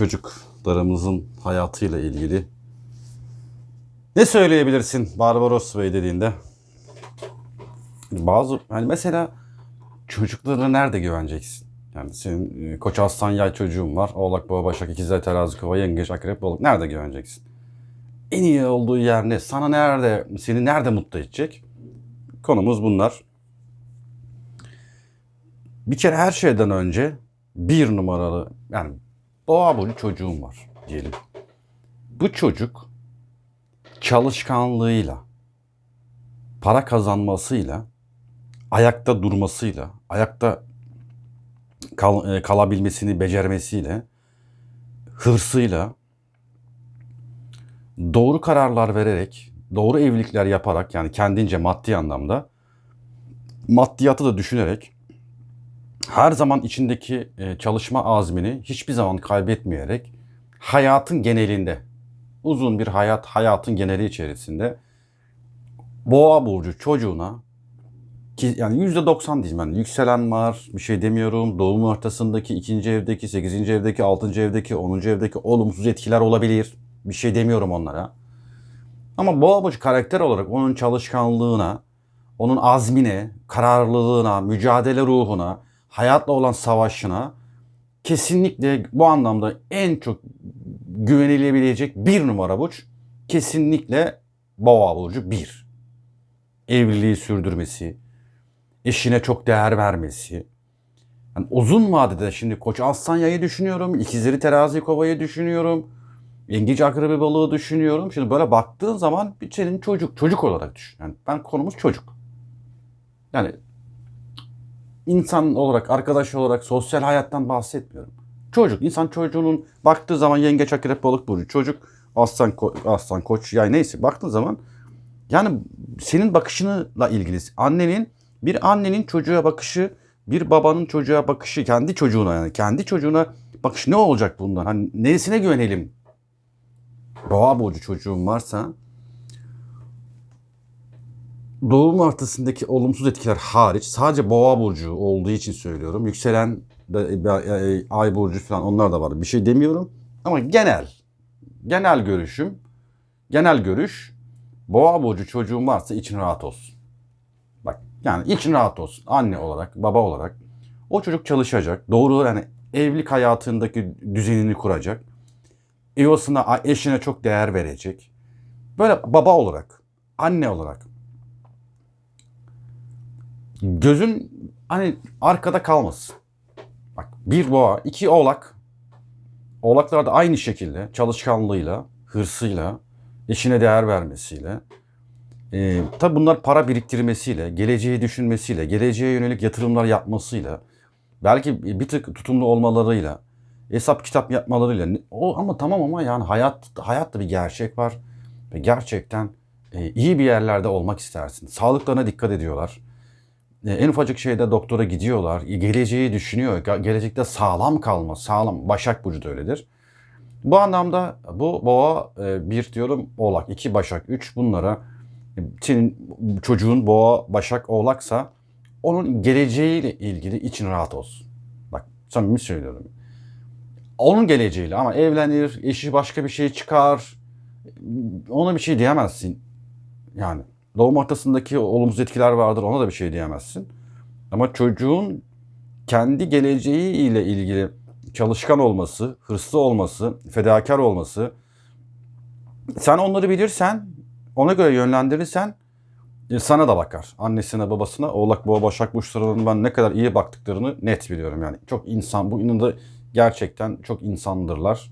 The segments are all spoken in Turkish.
çocuklarımızın hayatıyla ilgili ne söyleyebilirsin Barbaros Bey dediğinde? Bazı hani mesela çocuklarına nerede güveneceksin? Yani senin e, Koç Aslan Yay çocuğun var. Oğlak, Boğa, Başak, İkizler, Terazi, Kova, Yengeç, Akrep, Balık. Nerede güveneceksin? En iyi olduğu yer ne? Sana nerede, seni nerede mutlu edecek? Konumuz bunlar. Bir kere her şeyden önce bir numaralı yani boğa burcu çocuğum var diyelim. Bu çocuk çalışkanlığıyla, para kazanmasıyla, ayakta durmasıyla, ayakta kal- e, kalabilmesini becermesiyle, hırsıyla, doğru kararlar vererek, doğru evlilikler yaparak yani kendince maddi anlamda maddiyatı da düşünerek her zaman içindeki e, çalışma azmini hiçbir zaman kaybetmeyerek hayatın genelinde uzun bir hayat hayatın geneli içerisinde boğa burcu çocuğuna ki yani yüzde doksan diyeyim ben yükselen var bir şey demiyorum. Doğum haritasındaki ikinci evdeki sekizinci evdeki altıncı evdeki onuncu evdeki olumsuz etkiler olabilir. Bir şey demiyorum onlara. Ama boğa burcu karakter olarak onun çalışkanlığına onun azmine kararlılığına mücadele ruhuna hayatla olan savaşına kesinlikle bu anlamda en çok güvenilebilecek bir numara burç kesinlikle boğa burcu bir. Evliliği sürdürmesi, eşine çok değer vermesi. Yani uzun vadede şimdi Koç Aslan Yay'ı düşünüyorum, ikizleri Terazi Kova'yı düşünüyorum, Yengeç Akrebi Balığı düşünüyorum. Şimdi böyle baktığın zaman bir senin çocuk, çocuk olarak düşün. Yani ben konumuz çocuk. Yani insan olarak, arkadaş olarak, sosyal hayattan bahsetmiyorum. Çocuk, insan çocuğunun baktığı zaman yengeç, akrep, balık burcu, çocuk, aslan, ko- aslan, koç, yay neyse baktığın zaman yani senin bakışınla ilgili. Annenin, bir annenin çocuğa bakışı, bir babanın çocuğa bakışı, kendi çocuğuna yani kendi çocuğuna bakış ne olacak bundan? Hani neresine güvenelim? Boğa burcu çocuğun varsa doğum haritasındaki olumsuz etkiler hariç sadece boğa burcu olduğu için söylüyorum. Yükselen de, e, ay burcu falan onlar da var. Bir şey demiyorum. Ama genel genel görüşüm genel görüş boğa burcu çocuğun varsa için rahat olsun. Bak yani için rahat olsun. Anne olarak, baba olarak. O çocuk çalışacak. Doğru yani evlilik hayatındaki düzenini kuracak. Yuvasına, eşine çok değer verecek. Böyle baba olarak, anne olarak gözün hani arkada kalmasın. Bak bir boğa, iki oğlak. Oğlaklar da aynı şekilde çalışkanlığıyla, hırsıyla, eşine değer vermesiyle. E, tabi bunlar para biriktirmesiyle, geleceği düşünmesiyle, geleceğe yönelik yatırımlar yapmasıyla, belki bir tık tutumlu olmalarıyla, hesap kitap yapmalarıyla. O ama tamam ama yani hayat hayatta bir gerçek var ve gerçekten e, iyi bir yerlerde olmak istersin. Sağlıklarına dikkat ediyorlar. E, en ufacık şeyde doktora gidiyorlar. E, Geleceği düşünüyor. Ge- Gelecekte sağlam kalma. Sağlam. Başak Burcu da öyledir. Bu anlamda bu boğa e, bir diyorum oğlak. iki başak. Üç bunlara senin çocuğun boğa, başak, oğlaksa onun geleceğiyle ilgili için rahat olsun. Bak samimi söylüyorum. Onun geleceğiyle ama evlenir, eşi başka bir şey çıkar. Ona bir şey diyemezsin. Yani doğum haritasındaki olumsuz etkiler vardır ona da bir şey diyemezsin. Ama çocuğun kendi geleceği ile ilgili çalışkan olması, hırslı olması, fedakar olması, sen onları bilirsen, ona göre yönlendirirsen e, sana da bakar. Annesine, babasına, oğlak, boğa, başak burçlarının ben ne kadar iyi baktıklarını net biliyorum yani. Çok insan, bu inanında gerçekten çok insandırlar.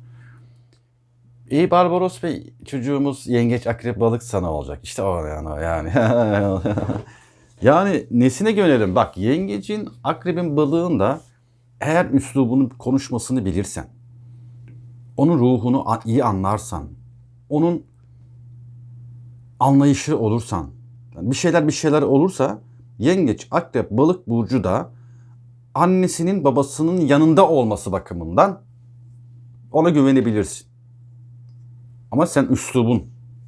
İyi Barbaros Bey çocuğumuz yengeç akrep balık sana olacak. İşte o yani. o yani. yani nesine güvenelim? Bak yengecin akrebin balığın da eğer üslubunu konuşmasını bilirsen, onun ruhunu iyi anlarsan, onun anlayışı olursan, bir şeyler bir şeyler olursa yengeç, akrep, balık burcu da annesinin babasının yanında olması bakımından ona güvenebilirsin. Ama sen üslubun,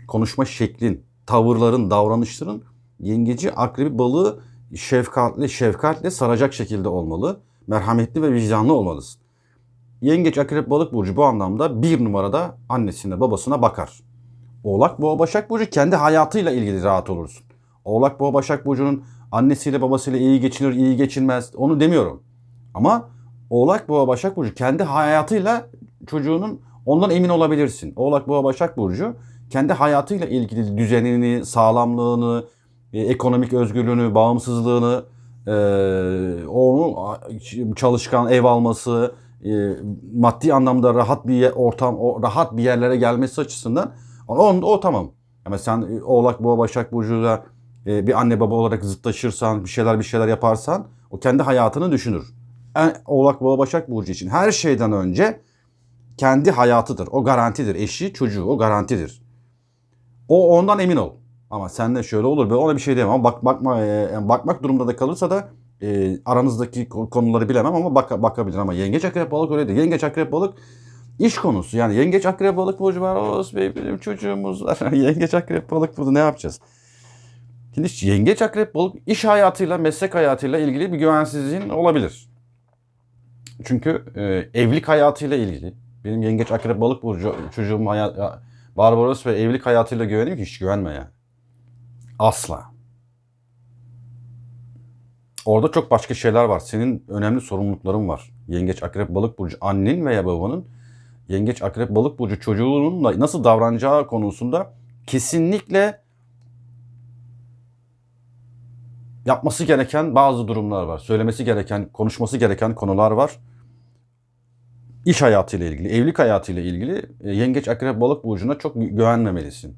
konuşma şeklin, tavırların, davranışların yengeci, akrebi, balığı şefkatli, şefkatle saracak şekilde olmalı. Merhametli ve vicdanlı olmalısın. Yengeç, akrep, balık burcu bu anlamda bir numarada annesine babasına bakar. Oğlak, boğa, başak burcu kendi hayatıyla ilgili rahat olursun. Oğlak, boğa, başak burcunun annesiyle babasıyla iyi geçinir, iyi geçinmez onu demiyorum. Ama Oğlak, boğa, başak burcu kendi hayatıyla çocuğunun ondan emin olabilirsin. Oğlak, boğa, başak burcu kendi hayatıyla ilgili düzenini, sağlamlığını, e, ekonomik özgürlüğünü, bağımsızlığını, e, onu çalışkan ev alması, e, maddi anlamda rahat bir ortam, rahat bir yerlere gelmesi açısından o, o tamam. Ama sen Oğlak, Boğa, Başak Burcu'yla e, bir anne baba olarak zıtlaşırsan, bir şeyler bir şeyler yaparsan o kendi hayatını düşünür. En, Oğlak, Boğa, Başak Burcu için her şeyden önce kendi hayatıdır. O garantidir. Eşi, çocuğu o garantidir. O ondan emin ol. Ama sen de şöyle olur. Ben ona bir şey diyemem. Ama bak, bakma, e, bakmak durumunda da kalırsa da e, aranızdaki ko- konuları bilemem ama bak, bakabilir. Ama yengeç akrep balık öyle değil. Yengeç akrep balık iş konusu. Yani yengeç akrep balık burcu var. Oğuz Bey benim çocuğumuz var. yengeç akrep balık burcu ne yapacağız? Şimdi yengeç akrep balık iş hayatıyla meslek hayatıyla ilgili bir güvensizliğin olabilir. Çünkü e, evlilik hayatıyla ilgili. Benim yengeç akrep balık burcu çocuğum hayat, ya, Barbaros ve evlilik hayatıyla güveneyim ki hiç güvenme ya. Asla. Orada çok başka şeyler var. Senin önemli sorumlulukların var. Yengeç, akrep, balık burcu annen veya babanın yengeç, akrep, balık burcu çocuğunun nasıl davranacağı konusunda kesinlikle yapması gereken bazı durumlar var. Söylemesi gereken, konuşması gereken konular var. İş hayatıyla ilgili, evlilik hayatıyla ilgili e, yengeç, akrep, balık burcuna çok gü- güvenmemelisin.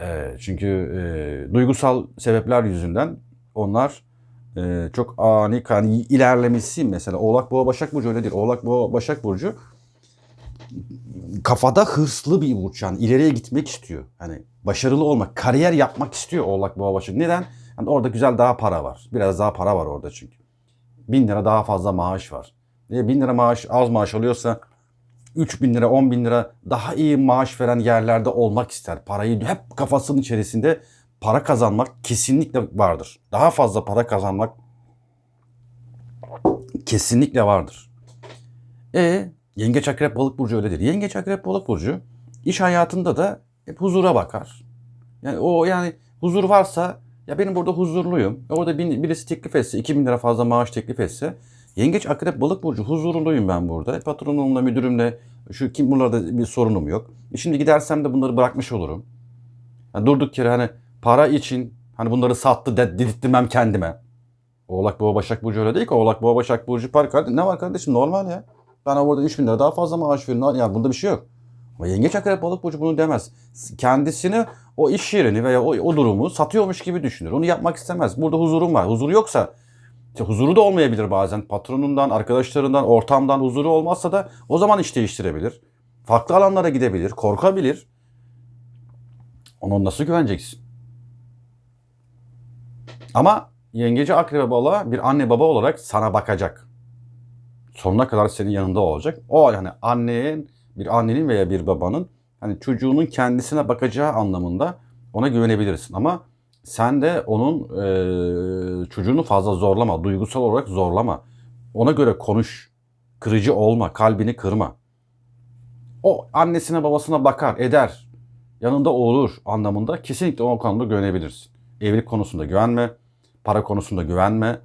E, çünkü e, duygusal sebepler yüzünden onlar çok ani yani ilerlemesi mesela Oğlak Boğa Başak Burcu öyle değil. Oğlak Boğa Başak Burcu kafada hırslı bir burç yani ileriye gitmek istiyor. Hani başarılı olmak, kariyer yapmak istiyor Oğlak Boğa Başak. Neden? Yani orada güzel daha para var. Biraz daha para var orada çünkü. Bin lira daha fazla maaş var. E, bin lira maaş az maaş alıyorsa 3 bin lira 10 bin lira daha iyi maaş veren yerlerde olmak ister. Parayı hep kafasının içerisinde para kazanmak kesinlikle vardır. Daha fazla para kazanmak kesinlikle vardır. E yengeç akrep balık burcu öyledir. Yengeç akrep balık burcu iş hayatında da hep huzura bakar. Yani o yani huzur varsa ya benim burada huzurluyum. E, Orada bir- birisi teklif etse 2000 lira fazla maaş teklif etse yengeç akrep balık burcu huzurluyum ben burada. E, Patronumla müdürümle şu kim bunlarda bir sorunum yok. E, Şimdi gidersem de bunları bırakmış olurum. Yani durduk yere hani para için hani bunları sattı de, dedirtmem kendime. Oğlak Boğa Başak Burcu öyle değil ki. Oğlak Boğa Başak Burcu para kardeşim. Ne var kardeşim normal ya. Ben orada 3000 lira daha fazla maaş veriyorum. Ya bunda bir şey yok. Ama yengeç akrep balık burcu bunu demez. Kendisini o iş yerini veya o, o durumu satıyormuş gibi düşünür. Onu yapmak istemez. Burada huzurum var. Huzuru yoksa işte huzuru da olmayabilir bazen. Patronundan, arkadaşlarından, ortamdan huzuru olmazsa da o zaman iş değiştirebilir. Farklı alanlara gidebilir, korkabilir. Ona nasıl güveneceksin? Ama yengeci akrebe balığa bir anne baba olarak sana bakacak. Sonuna kadar senin yanında olacak. O yani annenin, bir annenin veya bir babanın hani çocuğunun kendisine bakacağı anlamında ona güvenebilirsin. Ama sen de onun eee, çocuğunu fazla zorlama, duygusal olarak zorlama. Ona göre konuş, kırıcı olma, kalbini kırma. O annesine babasına bakar, eder, yanında olur anlamında kesinlikle o konuda güvenebilirsin. Evlilik konusunda güvenme, para konusunda güvenme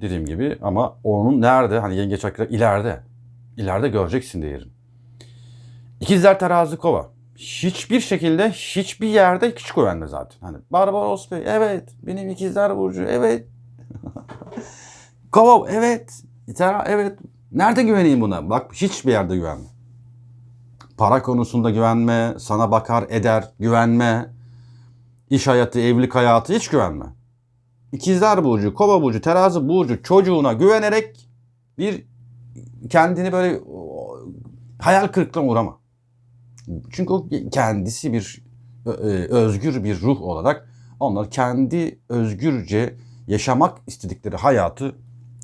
dediğim gibi ama onun nerede hani yengeç akrep ileride, ileride göreceksin değerini. İkizler terazi kova. Hiçbir şekilde hiçbir yerde hiç güvenme zaten. Hani Barbaros Bey evet benim ikizler burcu evet. kova evet. Tera, evet. Nerede güveneyim buna? Bak hiçbir yerde güvenme. Para konusunda güvenme, sana bakar eder güvenme. İş hayatı, evlilik hayatı hiç güvenme. İkizler burcu, kova burcu, terazi burcu çocuğuna güvenerek bir kendini böyle hayal kırıklığına uğrama. Çünkü o kendisi bir ö- özgür bir ruh olarak onlar kendi özgürce yaşamak istedikleri hayatı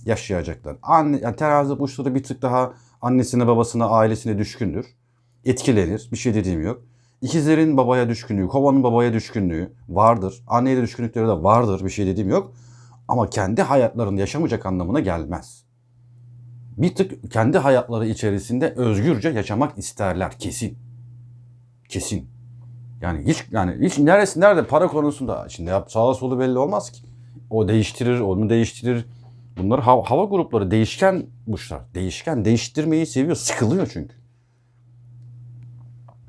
yaşayacaklar. Anne, yani terazi burçları bir tık daha annesine, babasına, ailesine düşkündür. Etkilenir. Bir şey dediğim yok. İkizlerin babaya düşkünlüğü, kovanın babaya düşkünlüğü vardır. Anneye de düşkünlükleri de vardır. Bir şey dediğim yok. Ama kendi hayatlarını yaşamayacak anlamına gelmez. bir tık kendi hayatları içerisinde özgürce yaşamak isterler kesin. Kesin. Yani hiç yani hiç neresi nerede para konusunda şimdi yap sağa solu belli olmaz ki. O değiştirir, onu değiştirir. Bunlar hava, hava grupları değişken burçlar. Değişken, değiştirmeyi seviyor. Sıkılıyor çünkü.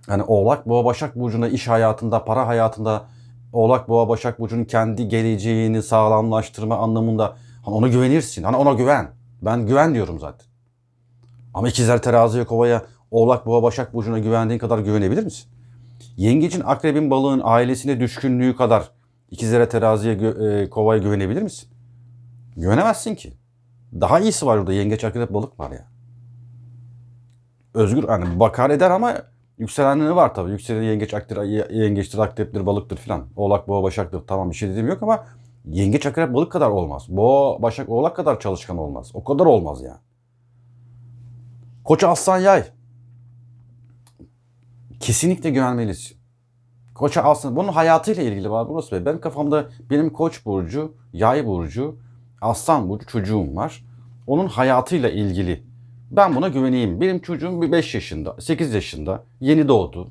Yani Oğlak Boğa Başak Burcu'nda iş hayatında, para hayatında Oğlak Boğa Başak Burcu'nun kendi geleceğini sağlamlaştırma anlamında hani ona güvenirsin. Hani ona güven. Ben güven diyorum zaten. Ama ikizler teraziye kovaya Oğlak Boğa Başak Burcu'na güvendiğin kadar güvenebilir misin? Yengecin, akrebin, balığın ailesine düşkünlüğü kadar ikizlere teraziye gö- e, kovaya güvenebilir misin? Güvenemezsin ki. Daha iyisi var orada. Yengeç, akrep, balık var ya. Özgür hani bakar eder ama yükselenleri var tabii. Yükselen yengeç, aktir, yengeçtir, akreptir, balıktır filan. Oğlak, boğa, başaktır. Tamam bir şey dediğim yok ama yengeç, akrep, balık kadar olmaz. Boğa, başak, oğlak kadar çalışkan olmaz. O kadar olmaz yani. Koç, aslan, yay. Kesinlikle güvenmelisin. Koça aslan. Bunun hayatıyla ilgili var burası Bey. Benim kafamda benim koç burcu, yay burcu, aslan burcu çocuğum var. Onun hayatıyla ilgili. Ben buna güveneyim. Benim çocuğum bir 5 yaşında, 8 yaşında, yeni doğdu.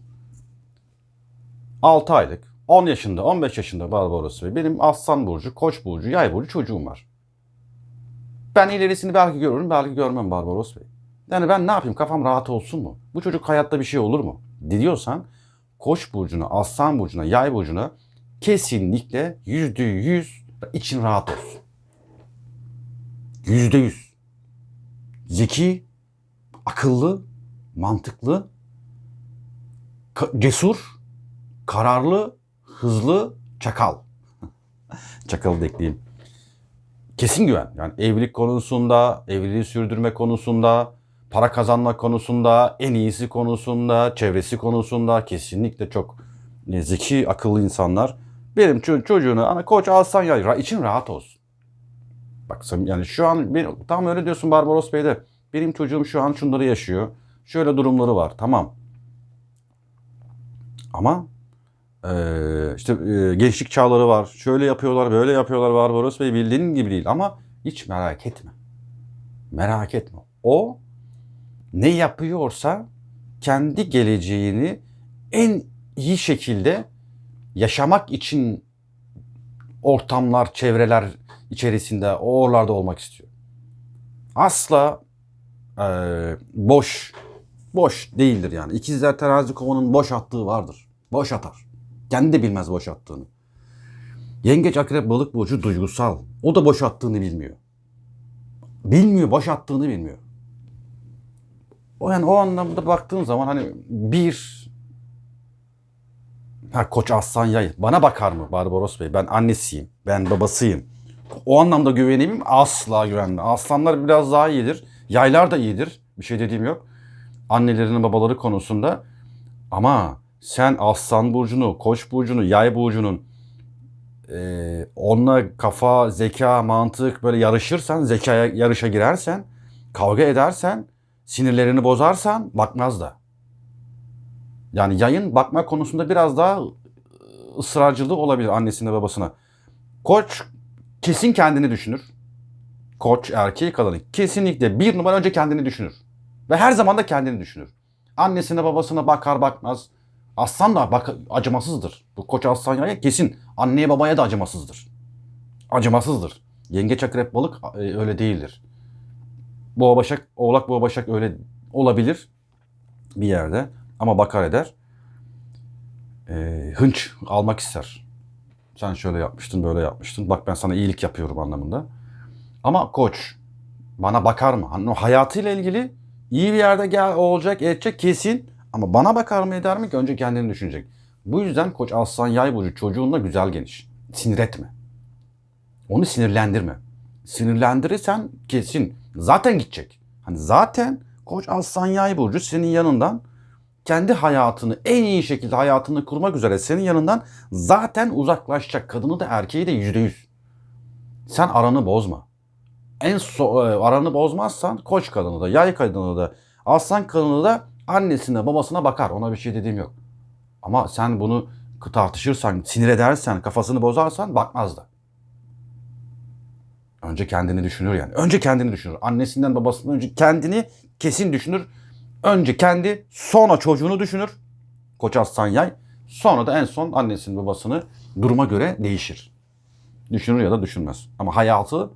6 aylık, 10 yaşında, 15 yaşında Barbaros Bey. Benim aslan burcu, koç burcu, yay burcu çocuğum var. Ben ilerisini belki görürüm, belki görmem Barbaros Bey. Yani ben ne yapayım kafam rahat olsun mu? Bu çocuk hayatta bir şey olur mu? Diyorsan Koç burcuna, Aslan burcuna, Yay burcuna kesinlikle yüzde yüz için rahat olsun. Yüzde yüz. Zeki, akıllı, mantıklı, cesur, kararlı, hızlı, çakal. Çakalı da ekleyeyim. Kesin güven. Yani evlilik konusunda, evliliği sürdürme konusunda, para kazanma konusunda, en iyisi konusunda, çevresi konusunda kesinlikle çok e, zeki, akıllı insanlar. Benim ço- çocuğunu ana koç alsan ya için rahat olsun. Bak yani şu an bir, tam öyle diyorsun Barbaros Bey de. Benim çocuğum şu an şunları yaşıyor. Şöyle durumları var. Tamam. Ama eee, işte eee, gençlik çağları var. Şöyle yapıyorlar, böyle yapıyorlar Barbaros Bey. Bildiğin gibi değil ama hiç merak etme. Merak etme. O ne yapıyorsa kendi geleceğini en iyi şekilde yaşamak için ortamlar, çevreler içerisinde, oralarda olmak istiyor. Asla eee, boş, boş değildir yani. İkizler terazi kovanın boş attığı vardır. Boş atar. Kendi de bilmez boş attığını. Yengeç, akrep, balık burcu duygusal. O da boş attığını bilmiyor. Bilmiyor, boş attığını bilmiyor. O yani o anlamda baktığın zaman hani bir ha koç aslan yay bana bakar mı Barbaros Bey? Ben annesiyim. Ben babasıyım. O anlamda güveneyim? Asla güvenmem. Aslanlar biraz daha iyidir. Yaylar da iyidir. Bir şey dediğim yok. Annelerinin babaları konusunda. Ama sen aslan burcunu, koç burcunu, yay burcunun eee onunla kafa, zeka, mantık böyle yarışırsan, zekaya yarışa girersen, kavga edersen, sinirlerini bozarsan bakmaz da. Yani yayın bakma konusunda biraz daha ısrarcılığı olabilir annesine babasına. Koç kesin kendini düşünür. Koç erkeği kadını kesinlikle bir numara önce kendini düşünür. Ve her zaman da kendini düşünür. Annesine babasına bakar bakmaz. Aslan da bak acımasızdır. Bu koç aslan yaya kesin anneye babaya da acımasızdır. Acımasızdır. Yengeç akrep balık e, öyle değildir. Boğa başak, oğlak boğa başak öyle olabilir bir yerde ama bakar eder. E, hınç almak ister. Sen şöyle yapmıştın, böyle yapmıştın. Bak ben sana iyilik yapıyorum anlamında. Ama koç bana bakar mı? Hani o hayatıyla ilgili iyi bir yerde gel olacak, edecek kesin. Ama bana bakar mı eder mi ki önce kendini düşünecek. Bu yüzden koç aslan yay burcu çocuğunla güzel geniş. Sinir etme. Onu sinirlendirme. Sinirlendirirsen kesin zaten gidecek. Hani zaten koç aslan yay burcu senin yanından kendi hayatını en iyi şekilde hayatını kurmak üzere senin yanından zaten uzaklaşacak. Kadını da erkeği de yüzde yüz. Sen aranı bozma. En so e, aranı bozmazsan koç kadını da yay kadını da aslan kadını da annesine babasına bakar. Ona bir şey dediğim yok. Ama sen bunu tartışırsan, sinir edersen, kafasını bozarsan bakmaz da. Önce kendini düşünür yani. Önce kendini düşünür. Annesinden babasından önce kendini kesin düşünür. Önce kendi sonra çocuğunu düşünür. Koç Aslan Yay. Sonra da en son annesinin babasını duruma göre değişir. Düşünür ya da düşünmez. Ama hayatını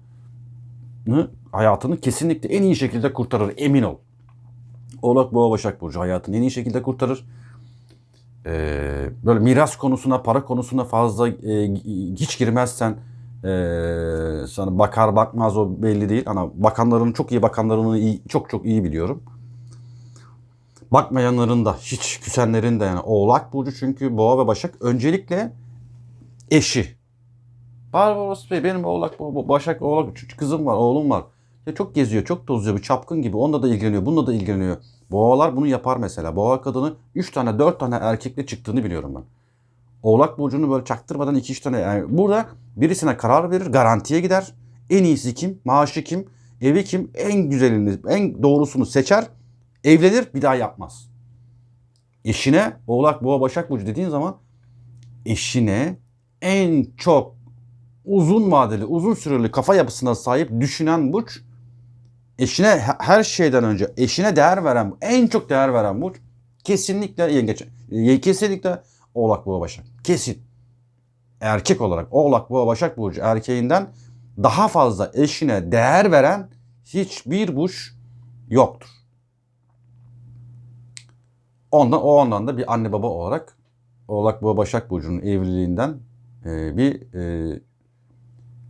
hayatını kesinlikle en iyi şekilde kurtarır emin ol. Oğlak Boğa Başak Burcu hayatını en iyi şekilde kurtarır. Ee, böyle miras konusuna, para konusuna fazla e, hiç girmezsen e, sana bakar bakmaz o belli değil. Ama bakanların çok iyi bakanlarını iyi, çok çok iyi biliyorum. Bakmayanların da hiç küsenlerin de yani Oğlak Burcu çünkü Boğa ve Başak öncelikle eşi. Barbaros Bey benim Oğlak, Başak, Oğlak kızım var, oğlum var. Ya çok geziyor, çok tozuyor, bir çapkın gibi. Onunla da ilgileniyor, bununla da ilgileniyor. Boğalar bunu yapar mesela. Boğa kadını 3 tane 4 tane erkekle çıktığını biliyorum ben. Oğlak burcunu böyle çaktırmadan 2-3 tane yani burada birisine karar verir, garantiye gider. En iyisi kim, maaşı kim, evi kim, en güzelini, en doğrusunu seçer, evlenir, bir daha yapmaz. Eşine Oğlak, Boğa, Başak burcu dediğin zaman eşine en çok uzun vadeli, uzun süreli kafa yapısına sahip düşünen burç eşine he- her şeyden önce eşine değer veren, en çok değer veren burç kesinlikle yengeç. e, Kesinlikle Oğlak Boğa Başak. Kesin. Erkek olarak Oğlak Boğa Başak burcu erkeğinden daha fazla eşine değer veren hiçbir burç yoktur. Ondan o ondan da bir anne baba olarak Oğlak Boğa Başak burcunun evliliğinden e, bir e,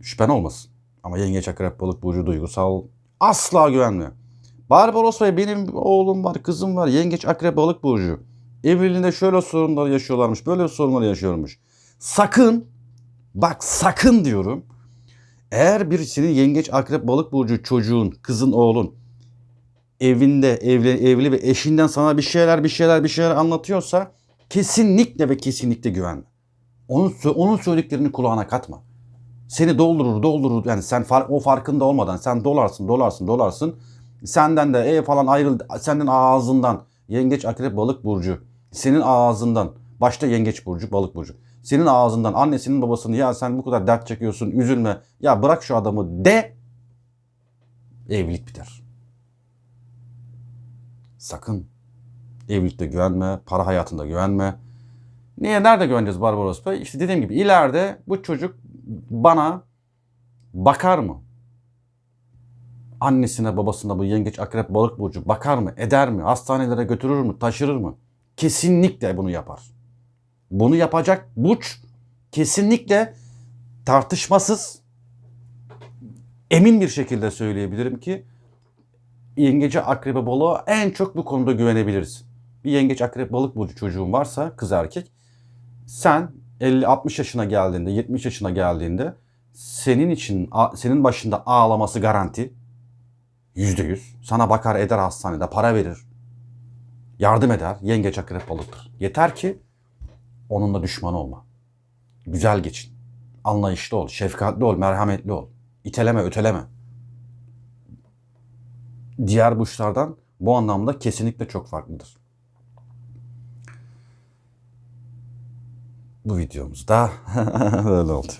şüphen olmasın. Ama yengeç akrep balık burcu duygusal asla güvenmiyor. Barbaros Bey benim oğlum var, kızım var. Yengeç akrep balık burcu. Evliliğinde şöyle sorunlar yaşıyorlarmış, böyle sorunlar yaşıyormuş. Sakın, bak sakın diyorum. Eğer birisinin yengeç akrep balık burcu çocuğun, kızın, oğlun evinde, evli, evli ve eşinden sana bir şeyler, bir şeyler, bir şeyler anlatıyorsa kesinlikle ve kesinlikle güvenme. Onun, onun söylediklerini kulağına katma seni doldurur doldurur yani sen far- o farkında olmadan sen dolarsın dolarsın dolarsın senden de e falan ayrıl senden ağzından yengeç akrep balık burcu senin ağzından başta yengeç burcu balık burcu senin ağzından annesinin babasını ya sen bu kadar dert çekiyorsun üzülme ya bırak şu adamı de evlilik biter. Sakın evlilikte güvenme, para hayatında güvenme. Niye nerede güveneceğiz Barbaros Bey? İşte dediğim gibi ileride bu çocuk bana bakar mı? Annesine babasına bu yengeç akrep balık burcu bakar mı? Eder mi? Hastanelere götürür mü? Taşırır mı? Kesinlikle bunu yapar. Bunu yapacak burç kesinlikle tartışmasız emin bir şekilde söyleyebilirim ki yengece akrebe balığa en çok bu konuda güvenebiliriz. Bir yengeç akrep balık burcu çocuğun varsa kız erkek sen 50-60 yaşına geldiğinde 70 yaşına geldiğinde senin için senin başında ağlaması garanti. Yüzde yüz. Sana bakar eder hastanede para verir. Yardım eder. Yengeç akrep balıktır. Yeter ki onunla düşman olma. Güzel geçin. Anlayışlı ol. Şefkatli ol. Merhametli ol. İteleme öteleme. Diğer burçlardan bu anlamda kesinlikle çok farklıdır. Bu videomuzda böyle oldu.